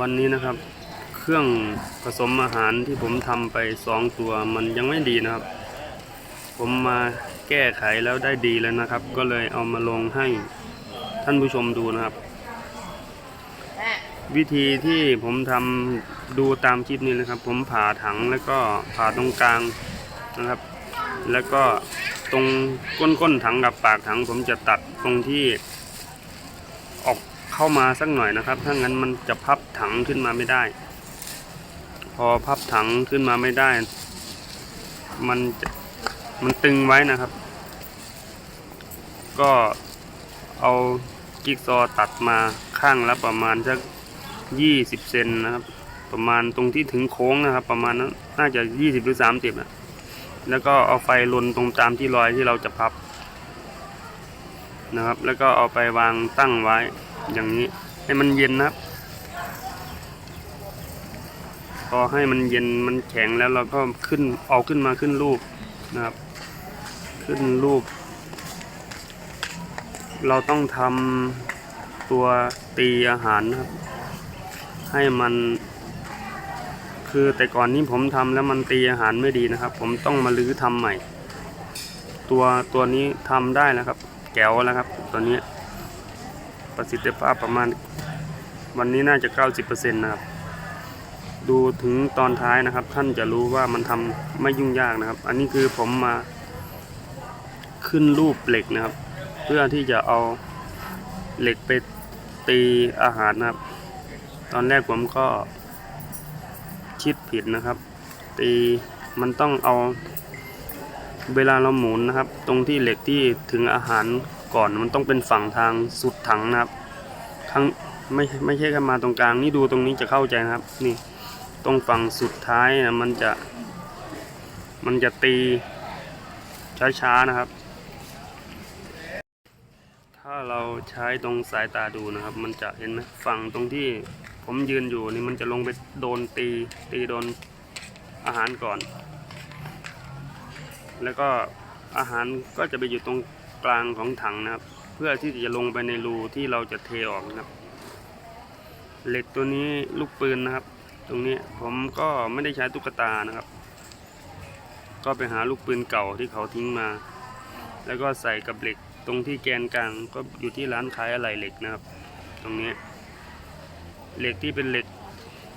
วันนี้นะครับ เครื่องผสมอาหารที่ผมทำไปสองตัวมันยังไม่ดีนะครับ ผมมาแก้ไขแล้วได้ดีแล้วนะครับ ก็เลยเอามาลงให้ท่านผู้ชมดูนะครับ วิธีที่ผมทำดูตามคลิปนี้นะครับ ผมผ่าถังแล้วก็ผ่าตรงกลางนะครับ แล้วก็ตรงก้นๆถังกับปากถัง ผมจะตัดตรงที่ เข้ามาสักหน่อยนะครับ ถ้างั้นมันจะพับถังขึ้นมาไม่ได้ พอพับถังขึ้นมาไม่ได้ มันมันตึงไว้นะครับ ก็เอาจิ๊กซอว์ตัดมาข้างละประมาณสักยี่สิบเซนนะครับ ประมาณตรงที่ถึงโค้งนะครับ ประมาณนั้นน่าจะยี่สิบหรือสามสิบนะแล้วก็เอาไฟลนตรงตามที่รอยที่เราจะพับนะครับ แล้วก็เอาไปวางตั้งไว้ อย่างนี้ให้มันเย็นนะครับพอให้มันเย็นมันแข็งแล้วเราก็ขึ้นเอาขึ้นมาขึ้นรูปนะครับ ขึ้นรูป เราต้องทำตัวตีอาหารนะครับ ให้มันคือแต่ก่อนนี้ผมทำแล้วมันตีอาหารไม่ดีนะครับ ผมต้องมาลื้อทำใหม่ ตัวตัวนี้ทำได้แล้วครับ แก้วแล้วครับ ตัวนี้ ประสิทธิภาพประมาณ วันนี้น่าจะ 90%นะครับ ดูถึงตอนท้ายนะครับ ท่านจะรู้ว่ามันทำไม่ยุ่งยากนะครับ อันนี้คือผมมาขึ้นรูปเหล็กนะครับ เพื่อที่จะเอาเหล็กไปตีอาหารนะครับ ตอนแรกผมก็คิดผิดนะครับ ตีมันต้องเอาเวลาเราหมุนนะครับ ตรงที่เหล็กที่ถึงอาหาร ก่อนมันต้องเป็นฝั่งทางสุดถังนะครับทั้งไม่ไม่ใช่แค่มาตรงกลางนี่ดูตรงนี้จะเข้าใจนะครับ นี่ตรงฝั่งสุดท้ายนะมันจะ มันจะตีช้าๆนะครับ ถ้าเราใช้ตรงสายตาดูนะครับ มันจะเห็นไหมฝั่งตรงที่ผมยืนอยู่นี่มันจะลงไปโดนตีตีโดนอาหารก่อน แล้วก็อาหารก็จะไปอยู่ตรง กลางของถังนะครับ เพื่อที่จะลงไปในรูที่เราจะเทออกนะครับ เหล็กตัวนี้ลูกปืนนะครับ ตรงนี้ผมก็ไม่ได้ใช้ตุ๊กตานะครับ ก็ไปหาลูกปืนเก่าที่เขาทิ้งมา แล้วก็ใส่กับเหล็กตรงที่แกนกลางก็อยู่ที่ร้านขายอะไหล่เหล็กนะครับ ตรงนี้ เหล็กที่เป็นเหล็ก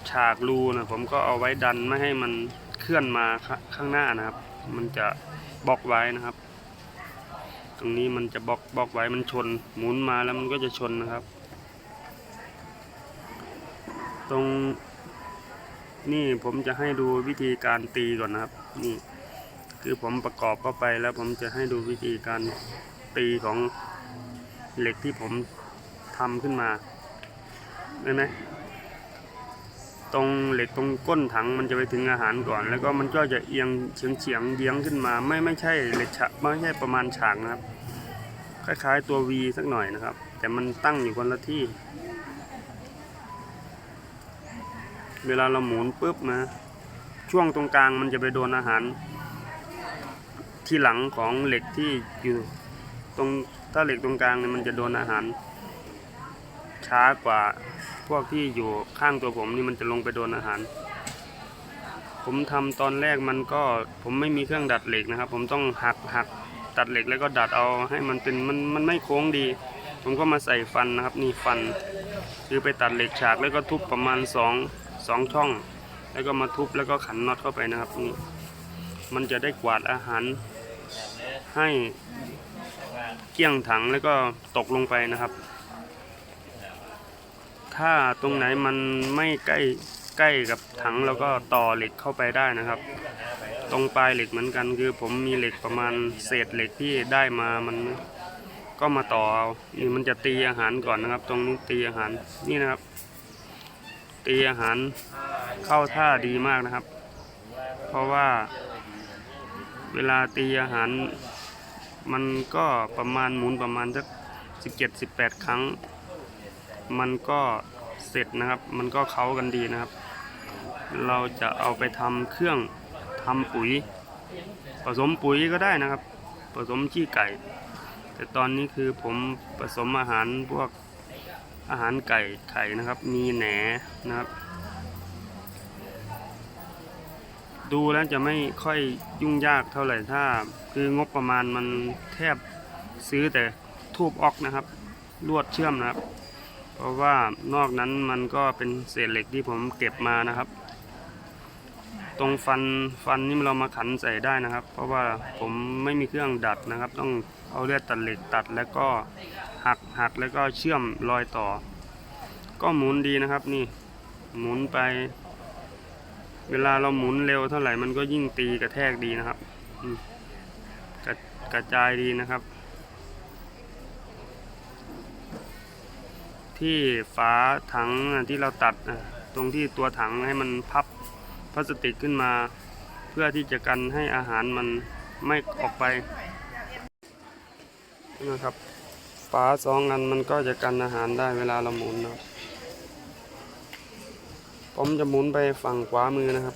ฉากรูนะผมก็เอาไว้ดันไม่ให้มันเคลื่อนมาขข้างหน้านะครับ มันจะบล็อกไว้นะครับ ตรงนี้มันจะบล็อกบล็อกไว้มันชน หมุนมาแล้วมันก็จะชนนะครับ ตรงนี่ผมจะให้ดูวิธีการตีก่อนนะครับ นี่ คือผมประกอบเข้าไปแล้วผมจะให้ดูวิธีการตีของเหล็กที่ผมทำขึ้นมาเห็นไหม ตรงเหล็กตรงก้นถังมันจะไปถึงอาหารก่อน แล้วก็มันก็จะเอียงเฉียงเฉียงเยียงขึ้นมา ไม่ไม่ใช่เหล็กฉากไม่ใช่ประมาณฉากนะครับ คล้ายๆตัว V สักหน่อยนะครับ แต่มันตั้งอยู่คนละที่ เวลาเราหมุนปุ๊บนะช่วงตรงกลางมันจะไปโดนอาหาร ที่หลังของเหล็กที่อยู่ตรงถ้าเหล็กตรงกลางเนี่ยมันจะโดนอาหาร ช้ากว่าพวกที่อยู่ข้างตัวผมนี่มันจะลงไปโดนอาหาร ผมทำตอนแรกมันก็ผมไม่มีเครื่องดัดเหล็กนะครับ ผมต้องหักหักตัดเหล็กแล้วก็ดัดเอาให้มันเป็นมันมันไม่โค้งดี ผมก็มาใส่ฟันนะครับ นี่ฟัน คือไปตัดเหล็กฉากแล้วก็ทุบประมาณสองสองช่อง แล้วก็มาทุบแล้วก็ขันน็อตเข้าไปนะครับนี่มันจะได้กวาดอาหารให้เกลี้ยงถังแล้วก็ตกลงไปนะครับ ถ้าตรงไหนมันไม่ใกล้ใกล้กับถังเราก็ต่อเหล็กเข้าไปได้นะครับ ตรงปลายเหล็กเหมือนกัน คือผมมีเหล็กประมาณเศษเหล็กที่ได้มามันก็มาต่อเอานี่มันจะตีอาหารก่อนนะครับ ตรงนี้ตีอาหารนี่นะครับ ตีอาหารเข้าท่าดีมากนะครับ เพราะว่า เวลาตีอาหาร มันก็ประมาณหมุนประมาณสักสิบเจ็ดสิบแปดครั้ง มันก็เสร็จนะครับ มันก็เข้ากันดีนะครับ เราจะเอาไปทำเครื่องทำปุ๋ย ผสมปุ๋ยก็ได้นะครับ ผสมขี้ไก่ แต่ตอนนี้คือผมผสมอาหารพวกอาหารไก่ไข่นะครับ มีแหนนะครับ ดูแล้วจะไม่ค่อยยุ่งยากเท่าไหร่ถ้า คืองบประมาณมันแทบซื้อแต่ทูบออกนะครับ ลวดเชื่อมนะครับ เพราะว่านอกนั้นมันก็เป็นเศษเหล็กที่ผมเก็บมานะครับ ตรงฟันฟันนี่เรามาขันใส่ได้นะครับ เพราะว่าผมไม่มีเครื่องดัดนะครับ ต้องเอาเลือดตัดเหล็กตัดแล้วก็หักหักแล้วก็เชื่อมรอยต่อ ก็หมุนดีนะครับนี่หมุนไป เวลาเราหมุนเร็วเท่าไหร่มันก็ยิ่งตีกระแทกดีนะครับกระกระจายดีนะครับ ที่ฝาถังที่เราตัดตรงที่ตัวถังให้มันพับพลาสติกขึ้นมา เพื่อที่จะกันให้อาหารมันไม่ออกไปนะครับฝาสองอันมันก็จะกันอาหารได้เวลาเราหมุนนะครับผมจะหมุนไปฝั่งขวามือนะครับ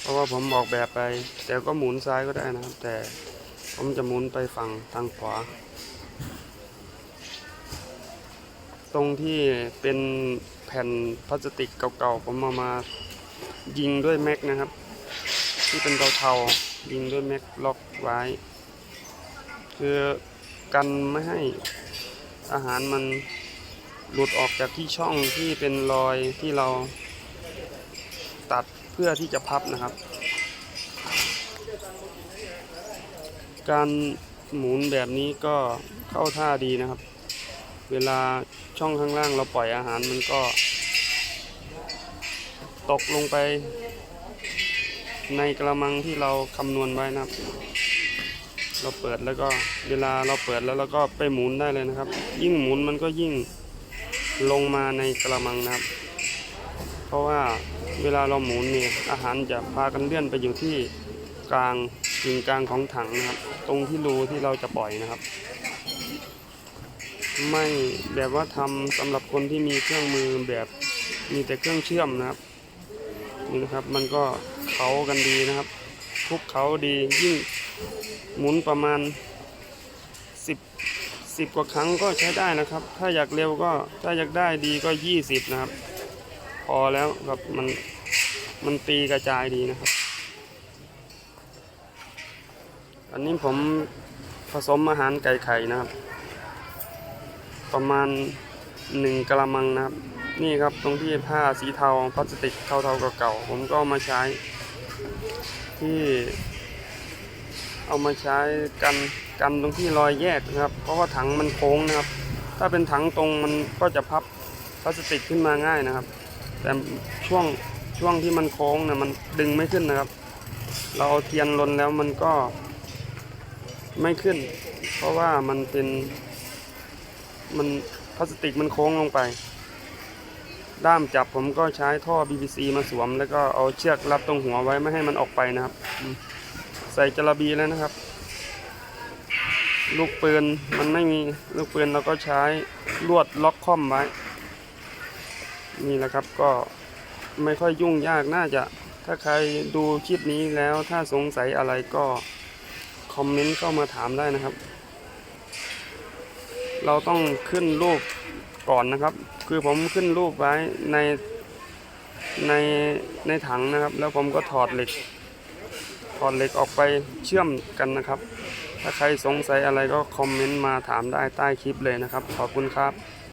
เพราะว่าผมออกแบบไป แต่ก็หมุนซ้ายก็ได้นะครับ แต่ผมจะหมุนไปฝั่งทางขวา ตรงที่เป็นแผ่นพลาสติกเก่าๆผมเอามายิงด้วยแม็กนะครับ ที่เป็นเทาๆยิงด้วยแม็กล็อกไว้ คือกันไม่ให้อาหารมันหลุดออกจากที่ช่องที่เป็นรอยที่เราตัดเพื่อที่จะพับนะครับ การหมุนแบบนี้ก็เข้าท่าดีนะครับ เวลาช่องข้างล่างเราปล่อยอาหารมันก็ ตกลงไป ในกระมังที่เราคำนวณไว้นะครับ เราเปิดแล้วก็เวลาเราเปิดแล้วเราก็ไปหมุนได้เลยนะครับ ยิ่งหมุนมันก็ยิ่งลงมาในกระมังนะครับ เพราะว่าเวลาเราหมุนเนี่ยอาหารจะพากันเลื่อนไปอยู่ที่กลางกึ่งกลางของถังนะครับ ตรงที่รูที่เราจะปล่อยนะครับ ไม่แบบว่าทำสำหรับคนที่มีเครื่องมือแบบมีแต่เครื่องเชื่อมนะครับนี่นะครับมันก็เขากันดีนะครับ ทุกเขาดียิ่งหมุนประมาณ 10 10 กว่าครั้งก็ใช้ได้นะครับ ถ้าอยากเร็วก็ถ้าอยากได้ดีก็ 20 นะครับ พอแล้วครับมันมันตีกระจายดีนะครับ อันนี้ผมผสมอาหารไก่ไข่นะครับ ประมาณหนึ่งกะละมังนะครับ นี่ครับตรงที่ผ้าสีเทาพลาสติกเทาๆเก่าๆผมก็เอามาใช้ ที่ เอามาใช้กันกันตรงที่รอยแยกนะครับ เพราะว่าถังมันโค้งนะครับ ถ้าเป็นถังตรงมันก็จะพับพลาสติกขึ้นมาง่ายนะครับ แต่ช่วงช่วงที่มันโค้งนะมันดึงไม่ขึ้นนะครับ เราเอาเทียนลนแล้วมันก็ไม่ขึ้น เพราะว่ามันเป็น มันพลาสติกมันโค้งลงไป ด้ามจับผมก็ใช้ท่อ PVC มาสวม แล้วก็เอาเชือกรัดตรงหัวไว้ไม่ให้มันออกไปนะครับ ใส่จระบีแล้วนะครับ ลูกปืนมันไม่มีลูกปืนเราก็ใช้ลวดล็อกค่อมไว้ นี่แหละครับก็ไม่ค่อยยุ่งยากน่าจะถ้าใครดูคลิปนี้แล้วถ้าสงสัยอะไรก็คอมเมนต์เข้ามาถามได้นะครับ เราต้องขึ้นรูปก่อนนะครับ คือผมขึ้นรูปไว้ในในในถังนะครับ แล้วผมก็ถอดเหล็ก ถอดเหล็กออกไปเชื่อมกันนะครับ ถ้าใครสงสัยอะไรก็คอมเมนต์มาถามได้ใต้คลิปเลยนะครับ ขอบคุณครับ